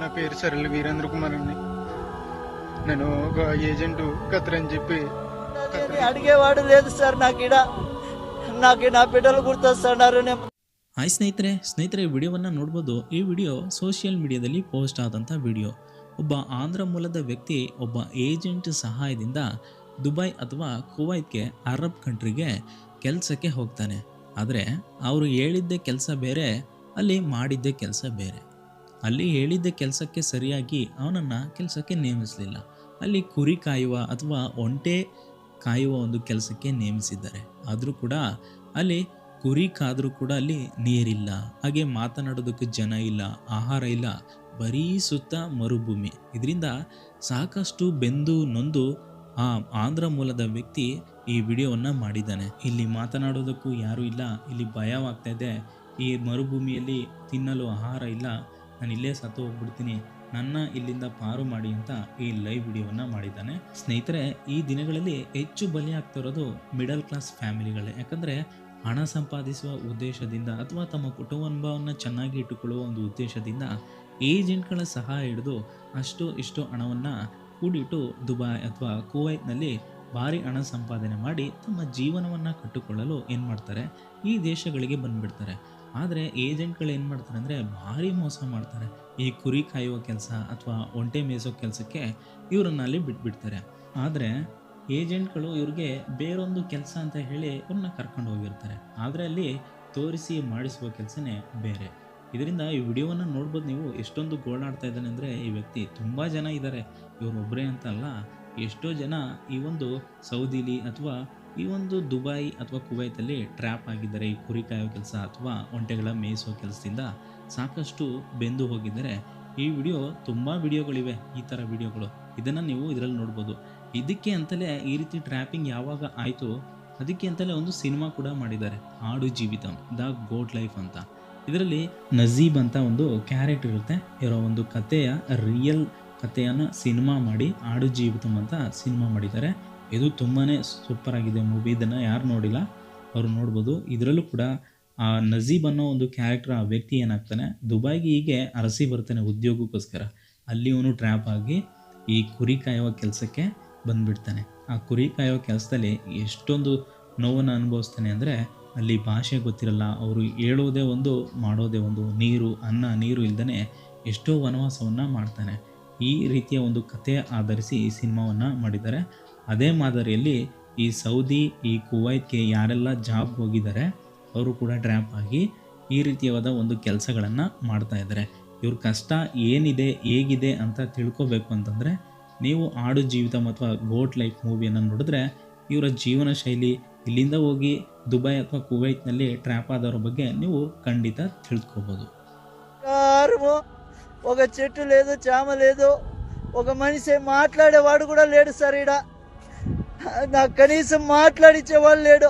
నా పేరు సరళ వీరేంద్ర కుమార్ అండి నేను ఒక ఏజెంట్ ఖత్తర్ అని చెప్పి నాకేమీ అడిగేవాడు లేదు సార్ నాకు ఇడ నాకు నా బిడ్డలు గుర్తొస్తున్నారు నేను ಹಾಯ್ ಸ್ನೇಹಿತರೆ ಸ್ನೇಹಿತರೆ ವಿಡಿಯೋವನ್ನು ನೋಡ್ಬೋದು ಈ ವಿಡಿಯೋ ಸೋಷಿಯಲ್ ಮೀಡಿಯಾದಲ್ಲಿ ಪೋಸ್ಟ್ ಆದಂಥ ವಿಡಿಯೋ ಒಬ್ಬ ಆಂಧ್ರ ಮೂಲದ ವ್ಯಕ್ತಿ ಒಬ್ಬ ಏಜೆಂಟ್ ಸಹಾಯದಿಂದ ದುಬೈ ಅಥವಾ ಕುವೈತ್ಗೆ ಅರಬ್ ಕಂಟ್ರಿಗೆ ಕೆಲಸಕ್ಕೆ ಹೋಗ್ತಾನೆ ಆದರೆ ಅವರು ಹೇಳಿದ್ದೇ ಕೆಲಸ ಬೇರೆ ಅಲ್ಲಿ ಮಾಡಿದ್ದೇ ಕೆಲಸ ಬೇರೆ ಅಲ್ಲಿ ಹೇಳಿದ್ದ ಕೆಲಸಕ್ಕೆ ಸರಿಯಾಗಿ ಅವನನ್ನು ಕೆಲಸಕ್ಕೆ ನೇಮಿಸಲಿಲ್ಲ. ಅಲ್ಲಿ ಕುರಿ ಕಾಯುವ ಅಥವಾ ಒಂಟೆ ಕಾಯುವ ಒಂದು ಕೆಲಸಕ್ಕೆ ನೇಮಿಸಿದ್ದಾರೆ. ಆದರೂ ಕೂಡ ಅಲ್ಲಿ ಕುರಿ ಕಾದರೂ ಕೂಡ ಅಲ್ಲಿ ನೀರಿಲ್ಲ. ಹಾಗೆ ಮಾತನಾಡೋದಕ್ಕೆ ಜನ ಇಲ್ಲ, ಆಹಾರ ಇಲ್ಲ, ಬರೀ ಸುತ್ತ ಮರುಭೂಮಿ. ಇದರಿಂದ ಸಾಕಷ್ಟು ಬೆಂದು ನೊಂದು ಆ ಆಂಧ್ರ ಮೂಲದ ವ್ಯಕ್ತಿ ಈ ವಿಡಿಯೋವನ್ನು ಮಾಡಿದ್ದಾನೆ. ಇಲ್ಲಿ ಮಾತನಾಡೋದಕ್ಕೂ ಯಾರೂ ಇಲ್ಲ, ಇಲ್ಲಿ ಭಯವಾಗ್ತಾ ಇದೆ. ಈ ಮರುಭೂಮಿಯಲ್ಲಿ ತಿನ್ನಲು ಆಹಾರ ಇಲ್ಲ ನಾನು ಇಲ್ಲೇ ಸತ್ತು ಹೋಗ್ಬಿಡ್ತೀನಿ. ನನ್ನ ಇಲ್ಲಿಂದ ಪಾರು ಮಾಡಿ ಅಂತ ಈ ಲೈವ್ ವಿಡಿಯೋವನ್ನು ಮಾಡಿದ್ದಾನೆ. ಸ್ನೇಹಿತರೆ, ಈ ದಿನಗಳಲ್ಲಿ ಹೆಚ್ಚು ಬಲಿ ಆಗ್ತಾ ಇರೋದು ಮಿಡಲ್ ಕ್ಲಾಸ್ ಫ್ಯಾಮಿಲಿಗಳೇ ಯಾಕಂದರೆ ಹಣ ಸಂಪಾದಿಸುವ ಉದ್ದೇಶದಿಂದ ಅಥವಾ ತಮ್ಮ ಕುಟುಂಬವನ್ನು ಚೆನ್ನಾಗಿ ಇಟ್ಟುಕೊಳ್ಳುವ ಒಂದು ಉದ್ದೇಶದಿಂದ ಏಜೆಂಟ್ಗಳ ಸಹಾಯ ಹಿಡಿದು ಅಷ್ಟು ಇಷ್ಟು ಹಣವನ್ನು ಕೂಡಿಟ್ಟು ದುಬಾಯ್ ಅಥವಾ ಕುವೈತ್ನಲ್ಲಿ ಭಾರಿ ಹಣ ಸಂಪಾದನೆ ಮಾಡಿ ತಮ್ಮ ಜೀವನವನ್ನು ಕಟ್ಟಿಕೊಳ್ಳಲು ಏನು ಮಾಡ್ತಾರೆ? ಈ ದೇಶಗಳಿಗೆ ಬಂದುಬಿಡ್ತಾರೆ. ಆದರೆ ಏಜೆಂಟ್ಗಳು ಏನು ಮಾಡ್ತಾರೆ ಅಂದರೆ ಭಾರಿ ಮೋಸ ಮಾಡ್ತಾರೆ. ಈ ಕುರಿ ಕಾಯುವ ಕೆಲಸ ಅಥವಾ ಒಂಟೆ ಮೇಯಿಸೋ ಕೆಲಸಕ್ಕೆ ಇವರನ್ನ ಅಲ್ಲಿ ಬಿಟ್ಬಿಡ್ತಾರೆ. ಆದರೆ ಏಜೆಂಟ್ಗಳು ಇವ್ರಿಗೆ ಬೇರೊಂದು ಕೆಲಸ ಅಂತ ಹೇಳಿ ಇವ್ರನ್ನ ಕರ್ಕೊಂಡು ಹೋಗಿರ್ತಾರೆ. ಆದರೆ ಅಲ್ಲಿ ತೋರಿಸಿ ಮಾಡಿಸುವ ಕೆಲಸನೇ ಬೇರೆ. ಇದರಿಂದ ಈ ವಿಡಿಯೋವನ್ನು ನೋಡ್ಬೋದು ನೀವು. ಎಷ್ಟೊಂದು ಗೋಳಾಡ್ತಾ ಇದ್ದಾನೆ ಅಂದರೆ ಈ ವ್ಯಕ್ತಿ ತುಂಬ ಜನ ಇದ್ದಾರೆ ಇವರು ಒಬ್ಬರೇ ಅಂತ ಅಲ್ಲ, ಎಷ್ಟೋ ಜನ ಈ ಒಂದು ಸೌದಿಲಿ ಅಥವಾ ಈ ಒಂದು ದುಬೈ ಅಥವಾ ಕುವೈತಲ್ಲಿ ಟ್ರ್ಯಾಪ್ ಆಗಿದ್ದರೆ, ಈ ಕುರಿ ಕಾಯೋ ಕೆಲಸ ಅಥವಾ ಒಂಟೆಗಳ ಮೇಯಿಸೋ ಕೆಲಸದಿಂದ ಸಾಕಷ್ಟು ಬೆಂದು ಹೋಗಿದ್ದರೆ, ಈ ವಿಡಿಯೋ ತುಂಬ ವಿಡಿಯೋಗಳಿವೆ, ಈ ಥರ ವಿಡಿಯೋಗಳು. ಇದನ್ನು ನೀವು ಇದರಲ್ಲಿ ನೋಡ್ಬೋದು. ಇದಕ್ಕೆ ಅಂತಲೇ ಈ ರೀತಿ ಟ್ರ್ಯಾಪಿಂಗ್ ಯಾವಾಗ ಆಯಿತು, ಅದಕ್ಕೆ ಅಂತಲೇ ಒಂದು ಸಿನಿಮಾ ಕೂಡ ಮಾಡಿದ್ದಾರೆ. ಆಡು ಜೀವಿತಂ, ದ ಗೋಟ್ ಲೈಫ್ ಅಂತ. ಇದರಲ್ಲಿ ನಜೀಬ್ ಅಂತ ಒಂದು ಕ್ಯಾರೆಕ್ಟರ್ ಇರುತ್ತೆ. ಇರೋ ಒಂದು ಕಥೆಯ ರಿಯಲ್ ಕಥೆಯನ್ನು ಸಿನಿಮಾ ಮಾಡಿ, ಆಡು ಜೀವಿತಂ ಅಂತ ಸಿನಿಮಾ ಮಾಡಿದ್ದಾರೆ. ಇದು ತುಂಬಾ ಸೂಪರ್ ಆಗಿದೆ ಮೂವಿ ಇದನ್ನು ಯಾರು ನೋಡಿಲ್ಲ, ಅವರು ನೋಡ್ಬೋದು. ಇದರಲ್ಲೂ ಕೂಡ, ಆ, ನಜೀಬ್ ಅನ್ನೋ ಒಂದು ಕ್ಯಾರೆಕ್ಟರ್ ಆ ವ್ಯಕ್ತಿ ಏನಾಗ್ತಾನೆ ದುಬೈಗೆ ಹೀಗೆ ಅರಸಿ ಬರ್ತಾನೆ ಉದ್ಯೋಗಕ್ಕೋಸ್ಕರ. ಅಲ್ಲಿ ಅವನು ಟ್ರ್ಯಾಪ್ ಆಗಿ ಈ ಕುರಿ ಕಾಯುವ ಕೆಲಸಕ್ಕೆ ಬಂದುಬಿಡ್ತಾನೆ. ಆ ಕುರಿ ಕಾಯುವ ಕೆಲಸದಲ್ಲಿ ಎಷ್ಟೊಂದು ನೋವನ್ನು ಅನುಭವಿಸ್ತಾನೆ ಅಂದರೆ, ಅಲ್ಲಿ ಭಾಷೆ ಗೊತ್ತಿರಲ್ಲ, ಅವರು ಹೇಳೋದೇ ಒಂದು, ಮಾಡೋದೇ ಒಂದು. ನೀರು, ಅನ್ನ, ನೀರು ಇಲ್ದೇ ಎಷ್ಟೋ ವನವಾಸವನ್ನು ಮಾಡ್ತಾನೆ. ಈ ರೀತಿಯ ಒಂದು ಕಥೆ ಆಧರಿಸಿ ಈ ಸಿನಿಮಾವನ್ನು ಮಾಡಿದ್ದಾರೆ. ಅದೇ ಮಾದರಿಯಲ್ಲಿ ಈ ಸೌದಿ, ಈ ಕುವೈತ್ಗೆ ಯಾರೆಲ್ಲ ಜಾಬ್ ಹೋಗಿದ್ದಾರೆ, ಅವರು ಕೂಡ ಡ್ರ್ಯಾಪ್ ಆಗಿ ಈ ರೀತಿಯಾದ ಒಂದು ಕೆಲಸಗಳನ್ನು ಮಾಡ್ತಾ ಇದ್ದಾರೆ. ಇವ್ರ ಕಷ್ಟ ಏನಿದೆ, ಹೇಗಿದೆ ಅಂತ ತಿಳ್ಕೊಬೇಕು ಅಂತಂದರೆ, ನೀವು ಆಡು ಜೀವಿತ ಅಥವಾ ಗೋಟ್ ಲೈಫ್ ಮೂವಿಯನ್ನು ನೋಡಿದ್ರೆ, ಇವರ ಜೀವನ ಶೈಲಿ, ಇಲ್ಲಿಂದ ಹೋಗಿ ದುಬೈ ಅಥವಾ ಕುವೈತ್ನಲ್ಲಿ ಟ್ರ್ಯಾಪ್ ಆದವರ ಬಗ್ಗೆ ನೀವು ಖಂಡಿತ ತಿಳ್ಕೊಬೋದು. ಒಗ ಚೆಟ್ಟು ಲೇದು, ಚಾಮ ಲೇದು, ಒಗ ಮನುಷ್ಯ ಮಾತಾಡೇ ವಾಡು ಕೂಡ లేడు ಸರ್ ಇಡ నాకు కనీసం మాట్లాడిచ్చేవాళ్ళు లేడు.